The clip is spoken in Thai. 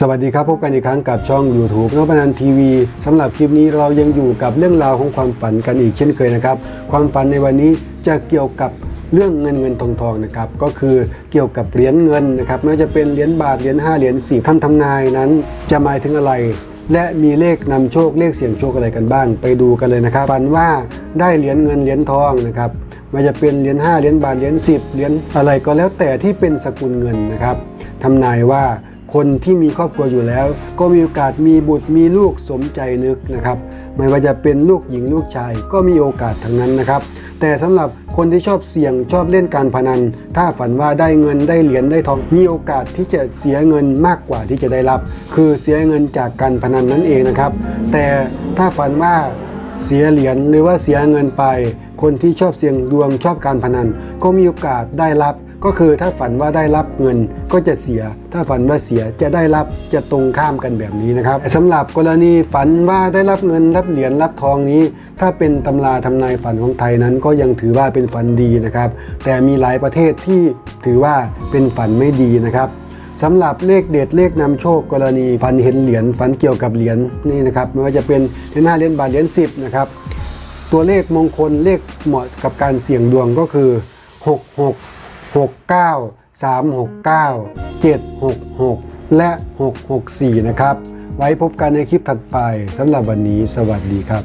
สวัสดีครับ พบกันอีกครั้งกับช่อง YouTube นพนันทีวีสำหรับคลิปนี้เรายังอยู่กับเรื่องราวของความฝันกันอีกเช่นเคยนะครับ ความฝันในวันนี้จะเกี่ยวกับเรื่องเงินเงินทองทองนะครับก็คือเกี่ยวกับเหรียญเงินนะครับไม่ว่าจะเป็นเหรียญบาทเหรียญ5เหรียญ10คำทำนายนั้น จะหมายถึงอะไร และมีเลขนำโชคเลขเสี่ยงโชคอะไรกันบ้าง ไปดูกันเลยนะครับฝันว่าได้เหรียญเงินเหรียญทองนะครับไม่ว่าจะเป็นเหรียญ5เหรียญบาทเหรียญ10เหรียญอะไรก็แล้วแต่ที่เป็นสกุลเงินนะครับทำนายว่า คนที่มีครอบครัวอยู่แล้ว ก็มีโอกาสมีบุตรมีลูกสมใจนึกนะครับ ไม่ว่าจะเป็นลูกหญิงลูกชาย ก็มีโอกาสทั้งนั้นนะครับ แต่สำหรับคนที่ชอบเสี่ยงชอบเล่นการพนัน ถ้าฝันว่าได้เงินได้เหรียญได้ทองมีโอกาสที่จะเสียเงินมากกว่าที่จะได้รับ คือเสียเงินจากการพนันนั่นเองนะครับ แต่ถ้าฝันว่าเสียเหรียญหรือว่าเสียเงินไป คนที่ชอบเสี่ยงดวงชอบการพนัน ก็มีโอกาสได้รับ ก็คือถ้าฝันว่าได้รับเงินก็จะเสีย ถ้าฝันว่าเสียจะได้รับจะตรงข้ามกันแบบนี้นะครับสำหรับกรณีฝันว่าได้รับเงินรับเหรียญรับทองนี้ ถ้าเป็นตำราทำนายฝันของไทยนั้น ก็ยังถือว่าเป็นฝันดีนะครับ แต่มีหลายประเทศที่ถือว่าเป็นฝันไม่ดีนะครับสำหรับเลขเด็ดเลขนำโชคกรณีฝันเห็นเหรียญฝันเกี่ยวกับเหรียญนี่นะครับไม่ว่าจะเป็นเหรียญห้าเหรียญบาทเหรียญสิบนะครับตัวเลขมงคลเลขเหมาะกับการเสี่ยงดวงก็คือ 6 69 3 6 9 7 6 6 และ 6 6 4 นะครับ ไว้พบกันในคลิปถัดไปสำหรับวันนี้สวัสดีครับ